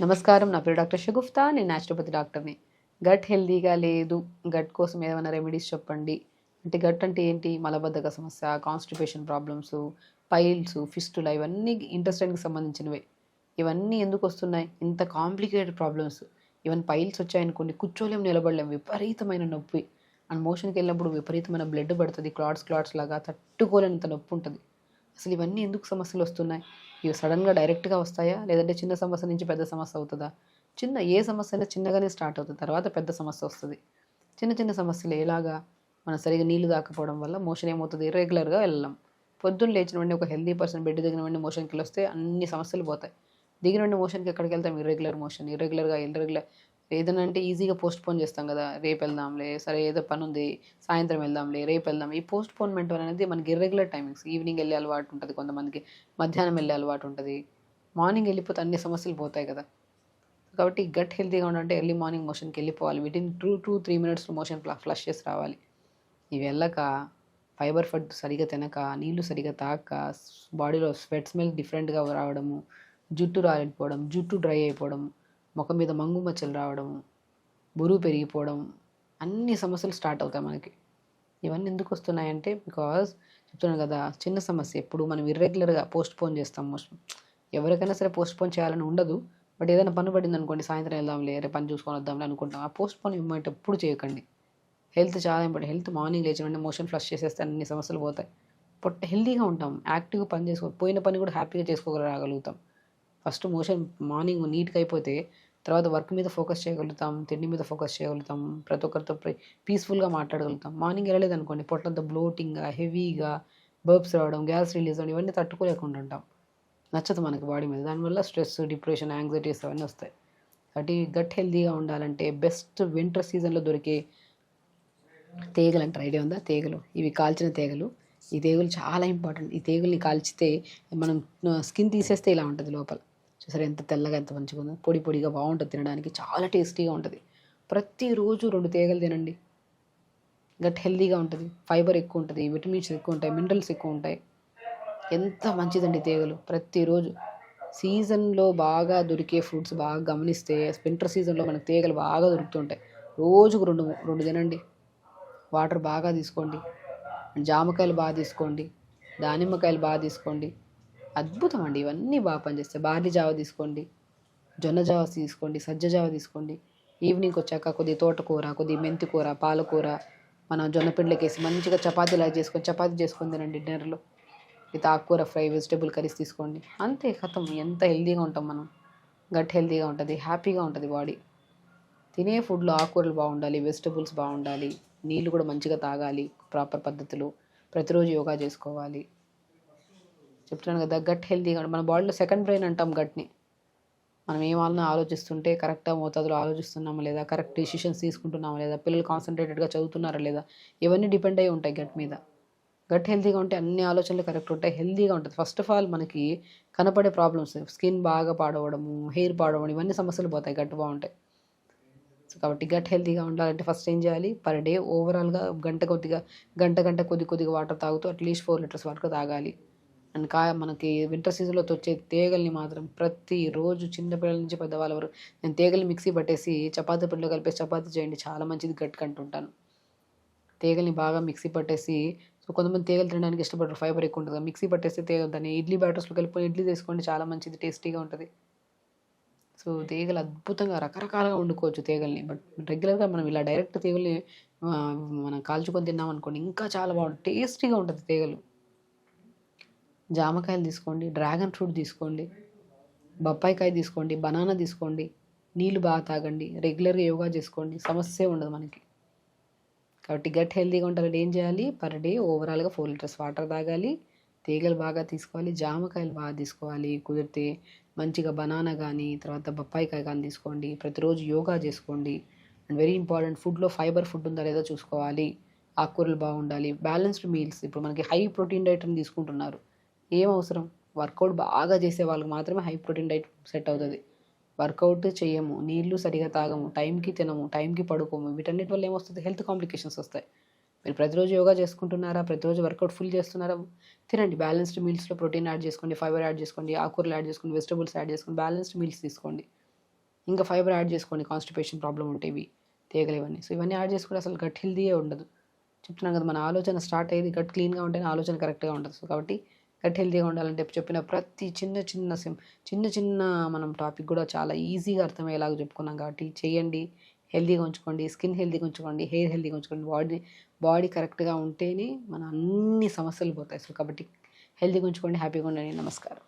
నమస్కారం. నా పేరు డాక్టర్ షగుఫ్తా. నేను న్యాచురోపతి డాక్టర్ని. గట్ హెల్దీగా లేదు. గట్ కోసం ఏమైనా రెమెడీస్ చెప్పండి. అంటే గట్ అంటే ఏంటి? మలబద్ధక సమస్య కాన్స్టిపేషన్ ప్రాబ్లమ్స్ పైల్స్ ఫిస్టులు ఇవన్నీ ఇంటెస్టైన్కి సంబంధించినవే. ఇవన్నీ ఎందుకు వస్తున్నాయి? ఇంత కాంప్లికేటెడ్ ప్రాబ్లమ్స్. ఈవెన్ పైల్స్ వచ్చాయనుకోండి కూర్చోలేము నిలబడలేం. విపరీతమైన నొప్పి. అండ్ మోషన్కి వెళ్ళినప్పుడు విపరీతమైన బ్లడ్ పడుతుంది. క్లాట్స్ క్లాట్స్ లాగా తట్టుకోలేనంత నొప్పి ఉంటుంది అసలు ఇవన్నీ ఎందుకు సమస్యలు వస్తున్నాయి? ఇవి సడన్గా డైరెక్ట్గా వస్తాయా? లేదంటే చిన్న సమస్య నుంచి పెద్ద సమస్య అవుతుందా? చిన్న ఏ సమస్య అయినా చిన్నగానే స్టార్ట్ అవుతుంది తర్వాత పెద్ద సమస్య వస్తుంది. చిన్న చిన్న సమస్యలు ఎలాగా మనం సరిగా నీళ్ళు దాకపోవడం వల్ల మోషన్ ఏమవుతుంది? ఇర్రెగ్యులర్గా వెళ్ళాం పొద్దున్న లేచిన వెంటనే ఒక హెల్దీ పర్సన్ బెడ్ దిగిన వెంటనే మోషన్కి వస్తే అన్ని సమస్యలు పోతాయి. దిగిన వెంటనే మోషన్కి ఎక్కడికి వెళ్తాం? ఇర్రెగ్యులర్ మోషన్ ఇర్రెగ్యులర్గా ఇర్రెగ్యులర్ ఏదైనా అంటే ఈజీగా పోస్ట్ పోన్ చేస్తాం కదా రేపు వెళ్దాంలే సరే ఏదో పని ఉంది సాయంత్రం వెళ్దాంలే రేపు వెళ్దాం. ఈ పోస్ట్ పోన్మెంట్ అనేది మనకి ఇర్రెగ్యులర్ టైమింగ్స్ ఈవినింగ్ వెళ్ళే అలవాటు ఉంటుంది కొంతమందికి మధ్యాహ్నం వెళ్ళే అలవాటు ఉంటుంది మార్నింగ్ వెళ్ళిపోతే అన్ని సమస్యలు పోతాయి కదా. కాబట్టి గట్ హెల్తీగా ఉండాలంటే ఎర్లీ మార్నింగ్ మోషన్కి వెళ్ళిపోవాలి. వితిన్ టూ టూ త్రీ మినిట్స్లో మోషన్ ఫ్లష్ చేసి రావాలి. ఇవి వెళ్ళక ఫైబర్ ఫుడ్ సరిగా తినక నీళ్ళు సరిగా తాక బాడీలో స్వెట్ స్మెల్ డిఫరెంట్గా రావడము జుట్టు రాలిపోవడం జుట్టు డ్రై అయిపోవడం ముఖం మీద మంగు మచ్చలు రావడం బరువు పెరిగిపోవడం అన్ని సమస్యలు స్టార్ట్ అవుతాయి మనకి. ఇవన్నీ ఎందుకు వస్తున్నాయంటే బికాజ్ చెప్తున్నాను కదా చిన్న సమస్య. ఎప్పుడు మనం ఇర్రెగ్యులర్గా పోస్ట్ పోన్ చేస్తాం. మోస్ట్ ఎవరికైనా సరే పోస్ట్ పోన్ చేయాలని ఉండదు. బట్ ఏదైనా పని పడింది అనుకోండి సాయంత్రం వెళ్దాంలే రేపు పని చూసుకొని వద్దాంలే అనుకుంటాం. ఆ పోస్ట్ పోన్ ఇవ్వమంటే ఎప్పుడు చేయకండి. హెల్త్ చాలా ఇంపార్టెంట్ హెల్త్ మార్నింగ్ లేచిన వెంటనే మోషన్ ఫ్లష్ చేసేస్తే అన్ని సమస్యలు పోతాయి. బట్ హెల్తీగా ఉంటాం. యాక్టివ్గా పని చేసుకో పోయిన పని కూడా హ్యాపీగా చేసుకోగలగలుగుతాం ఫస్ట్ మోషన్ మార్నింగ్ నీట్గా అయిపోతే తర్వాత వర్క్ మీద ఫోకస్ చేయగలుగుతాం తిండి మీద ఫోకస్ చేయగలుగుతాం ప్రతి ఒక్కరితో పీస్ఫుల్గా మాట్లాడగలుగుతాం. మార్నింగ్ వెళ్ళలేదు అనుకోండి పొట్టంతా బ్లోటింగ్గా హెవీగా బర్బ్స్ రావడం గ్యాస్ రిలీజ్ అవ్వడం ఇవన్నీ తట్టుకోలేకుండా ఉంటాం. నచ్చదు మనకి బాడీ మీద. దానివల్ల స్ట్రెస్ డిప్రెషన్ యాంగ్జైటీస్ అవన్నీ వస్తాయి. కాబట్టి గట్ హెల్దీగా ఉండాలంటే బెస్ట్ వింటర్ సీజన్లో దొరికే తీగలు అంటారు ఐడియా ఉందా? తీగలు. ఇవి కాల్చిన తీగలు. ఈ తీగలు చాలా ఇంపార్టెంట్ ఈ తీగల్ని కాల్చితే మనం స్కిన్ తీసేస్తే ఇలా ఉంటుంది లోపల. చూసారు ఎంత తెల్లగా ఎంత మంచిగా ఉందో. పొడి పొడిగా బాగుంటుంది తినడానికి. చాలా టేస్టీగా ఉంటుంది. ప్రతిరోజు రెండు తీగలు తినండి. గట్ హెల్తీగా ఉంటుంది. ఫైబర్ ఎక్కువ ఉంటుంది. విటమిన్స్ ఎక్కువ ఉంటాయి. మినరల్స్ ఎక్కువ ఉంటాయి. ఎంత మంచిదండి తీగలు. ప్రతిరోజు సీజన్లో బాగా దొరికే ఫ్రూట్స్ బాగా గమనిస్తే వింటర్ సీజన్లో మనకు తీగలు బాగా దొరుకుతుంటాయి. రోజుకు రెండు రెండు తినండి. వాటర్ బాగా తీసుకోండి. జామకాయలు బాగా తీసుకోండి. దానిమ్మకాయలు బాగా తీసుకోండి. అద్భుతం అండి ఇవన్నీ బాగా పనిచేస్తాయి. బార్లీ జావ తీసుకోండి జొన్న జావ తీసుకోండి సజ్జ జావ తీసుకోండి. ఈవినింగ్ వచ్చాక కొద్ది తోటకూర కొద్ది మెంతి కూర పాలకూర మనం జొన్న పిండిలోకేసి మంచిగా చపాతీలా చేసుకొని చపాతీ చేసుకొని తినండి డిన్నర్లో. ఇది ఆకుకూర ఫ్రై వెజిటేబుల్ కర్రీస్ తీసుకోండి. అంతే కథం. ఎంత హెల్తీగా ఉంటాం మనం. గట్ హెల్తీగా ఉంటుంది హ్యాపీగా ఉంటుంది బాడీ. తినే ఫుడ్లో ఆకుకూరలు బాగుండాలి వెజిటబుల్స్ బాగుండాలి నీళ్ళు కూడా మంచిగా తాగాలి ప్రాపర్ పద్ధతిలో. ప్రతిరోజు యోగా చేసుకోవాలి. చెప్తున్నాను కదా గట్ హెల్తీగా మన బాడీలో సెకండ్ బ్రెయిన్ అంటాం గట్ని. మనం ఏమాలన్నా ఆలోచిస్తుంటే కరెక్ట్గా మోతాదులో ఆలోచిస్తున్నామా లేదా కరెక్ట్ డిసిషన్స్ తీసుకుంటున్నామా లేదా పిల్లలు కాన్సన్ట్రేటెడ్గా చదువుతున్నారా లేదా ఇవన్నీ డిపెండ్ అయి ఉంటాయి గట్ మీద. గట్ హెల్తీగా ఉంటే అన్ని ఆలోచనలు కరెక్ట్ ఉంటాయి హెల్తీగా ఉంటుంది. ఫస్ట్ ఆఫ్ ఆల్ మనకి కనపడే ప్రాబ్లమ్స్ స్కిన్ బాగా పాడవడము హెయిర్ పాడవడం ఇవన్నీ సమస్యలు పోతాయి గట్ బాగుంటాయి సో కాబట్టి గట్ హెల్తీగా ఉండాలంటే ఫస్ట్ ఏం చేయాలి? పర్ డే ఓవరాల్గా గంట కొద్దిగా గంట గంట కొద్ది కొద్దిగా వాటర్ తాగుతూ అట్లీస్ట్ ఫోర్ లీటర్స్ వరకు తాగాలి. అండ్ కా మనకి వింటర్ సీజన్లో వచ్చే తీగల్ని మాత్రం ప్రతిరోజు చిన్నపిల్లల నుంచి పెద్దవాళ్ళ వరకు నేను తీగలు మిక్సీ పట్టేసి చపాతీ పిండిలో కలిపేసి చపాతీ చేయండి. చాలా మంచిది గట్ కంటుంటాను తీగల్ని బాగా మిక్సీ పట్టేసి సో కొంతమంది తీగలు తినడానికి ఇష్టపడరు. ఫైబర్ ఎక్కువ ఉంటుంది మిక్సీ పట్టేస్తే తేగలు దాన్ని ఇడ్లీ బ్యాటర్స్లో కలిపి ఇడ్లీ తీసుకోండి చాలా మంచిది టేస్టీగా ఉంటుంది. సో తీగలు అద్భుతంగా రకరకాలుగా వండుకోవచ్చు తీగల్ని. బట్ రెగ్యులర్గా మనం ఇలా డైరెక్ట్ తీగల్ని మనం కాల్చుకొని తిన్నాం అనుకోండి ఇంకా చాలా బాగుంటుంది. టేస్టీగా ఉంటుంది తీగలు. జామకాయలు తీసుకోండి డ్రాగన్ ఫ్రూట్ తీసుకోండి బొప్పాయికాయ తీసుకోండి బనానా తీసుకోండి నీళ్ళు బాగా తాగండి రెగ్యులర్గా యోగా చేసుకోండి సమస్య ఉండదు మనకి. కాబట్టి గట్ హెల్తీగా ఉండాలంటే ఏం చేయాలి? పర్ డే ఓవరాల్గా ఫోర్ లీటర్స్ వాటర్ తాగాలి తీగలు బాగా తీసుకోవాలి జామకాయలు బాగా తీసుకోవాలి కుదిరితే మంచిగా బనానా కానీ తర్వాత బొప్పాయికాయ కానీ తీసుకోండి ప్రతిరోజు యోగా చేసుకోండి. అండ్ వెరీ ఇంపార్టెంట్ ఫుడ్లో ఫైబర్ ఫుడ్ ఉందా లేదో చూసుకోవాలి ఆకుకూరలు బాగుండాలి బ్యాలెన్స్డ్ మీల్స్ ఇప్పుడు మనకి హై ప్రోటీన్ డైట్ తీసుకుంటున్నారు. ఏం అవసరం వర్కౌట్ బాగా చేసే వాళ్ళకి మాత్రమే హై ప్రోటీన్ డైట్ సెట్ అవుతుంది. వర్కౌట్ చేయము నీళ్ళు సరిగా తాగము టైంకి తినము టైంకి పడుకోము వీటన్నిటి వల్ల ఏమొస్తుంది? హెల్త్ కాంప్లికేషన్స్ వస్తాయి. మీరు ప్రతిరోజు యోగా చేసుకుంటున్నారా? ప్రతిరోజు వర్కౌట్ ఫుల్ చేస్తున్నారా? తినండి. బ్యాలెన్స్డ్ మీల్స్లో ప్రోటీన్ యాడ్ చేసుకోండి ఫైబర్ యాడ్ చేసుకోండి ఆకూరలు యాడ్ చేసుకోండి వెజిటబుల్స్ యాడ్ చేసుకోండి బ్యాలెన్స్డ్ మీల్స్ తీసుకోండి. ఇంకా ఫైబర్ యాడ్ చేసుకోండి. కాన్స్టిపేషన్ ప్రాబ్లం ఉంటే ఇవి తీగలు ఇవన్నీ సో ఇవన్నీ యాడ్ చేసుకుంటే అసలు గట్ హెల్దీయే ఉండదు. చెప్తున్నాను కదా మన ఆలోచన స్టార్ట్ అయ్యేది గట్ క్లీన్గా ఉంటేనే ఆలోచన కరెక్ట్గా ఉండదు. సో కాబట్టి గట్ హెల్తీగా ఉండాలంటే చెప్పిన ప్రతి చిన్న చిన్న సిమ్ చిన్న చిన్న మనం టాపిక్ కూడా చాలా ఈజీగా అర్థమయ్యేలాగా చెప్పుకున్నాం కాబట్టి చేయండి. హెల్తీగా ఉంచుకోండి స్కిన్ హెల్తీగా ఉంచుకోండి హెయిర్ హెల్తీగా ఉంచుకోండి బాడీ బాడీ కరెక్ట్గా ఉంటేనే మన అన్ని సమస్యలు పోతాయి. సో కాబట్టి హెల్తీగా ఉంచుకోండి హ్యాపీగా ఉండండి. నమస్కారం.